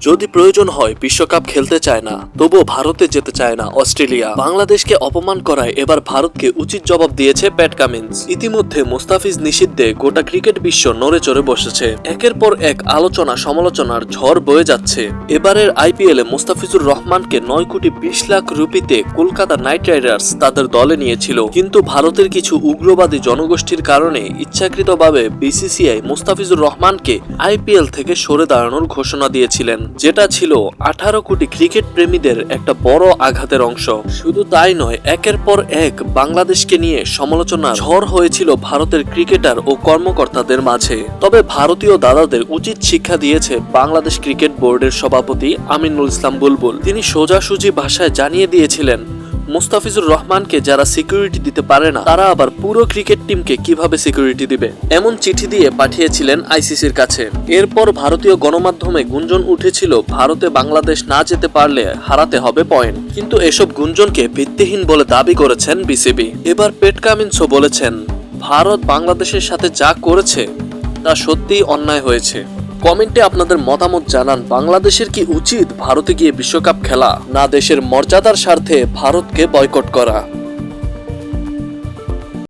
যদি প্রয়োজন হয়, বিশ্বকাপ খেলতে চায় না, তবুও ভারতে যেতে চায় না অস্ট্রেলিয়া। বাংলাদেশকে অপমান করায় এবার ভারতকে উচিত জবাব দিয়েছে প্যাট কামিন্স। ইতিমধ্যে মুস্তাফিজ নিষিদ্ধে গোটা ক্রিকেট বিশ্ব নড়ে চড়ে বসেছে। একের পর এক আলোচনা সমালোচনার ঝড় বয়ে যাচ্ছে। এবারের আইপিএল মুস্তাফিজুর রহমানকে নয় কোটি বিশ লাখ রুপিতে কলকাতা নাইট রাইডার্স তাদের দলে নিয়েছিল। কিন্তু ভারতের কিছু উগ্রবাদী জনগোষ্ঠীর কারণে ইচ্ছাকৃতভাবে বিসিসিআই মুস্তাফিজুর রহমানকে আইপিএল থেকে সরে দাঁড়ানোর ঘোষণা দিয়েছিলেন, যেটা ছিল আঠারো কোটি ক্রিকেট প্রেমীদের একটা বড় আঘাতের অংশ। শুধু তাই নয়, একের পর এক বাংলাদেশকে নিয়ে সমালোচনা ঝড় হয়েছিল ভারতের ক্রিকেটার ও কর্মকর্তাদের মাঝে। তবে ভারতীয় দাদাদের উচিত শিক্ষা দিয়েছে বাংলাদেশ ক্রিকেট বোর্ডের সভাপতি আমিনুল ইসলাম বুলবুল। তিনি সোজাসুজি ভাষায় জানিয়ে দিয়েছিলেন মুস্তাফিজুর রহমানকে যারা সিকিউরিটি দিতে পারে না, তারা আবার পুরো ক্রিকেট টিমকে কীভাবে সিকিউরিটি দিবে? এমন চিঠি দিয়ে পাঠিয়েছিলেন আইসিসির কাছে। এরপর ভারতীয় গণমাধ্যমে গুঞ্জন উঠেছিল, ভারতে বাংলাদেশ না যেতে পারলে হারাতে হবে পয়েন্ট কিন্তু এসব গুঞ্জনকে ভিত্তিহীন বলে দাবি করেছেন বিসিবি। এবার পেট কামিন্সও বলেছেন, ভারত বাংলাদেশের সাথে যা করেছে, তা সত্যিই অন্যায় হয়েছে। কমেন্টে আপনাদের মতামত জানান, বাংলাদেশের কি উচিত ভারতে গিয়ে বিশ্বকাপ খেলা? না দেশের মর্যাদার স্বার্থে ভারতকে বয়কট করা?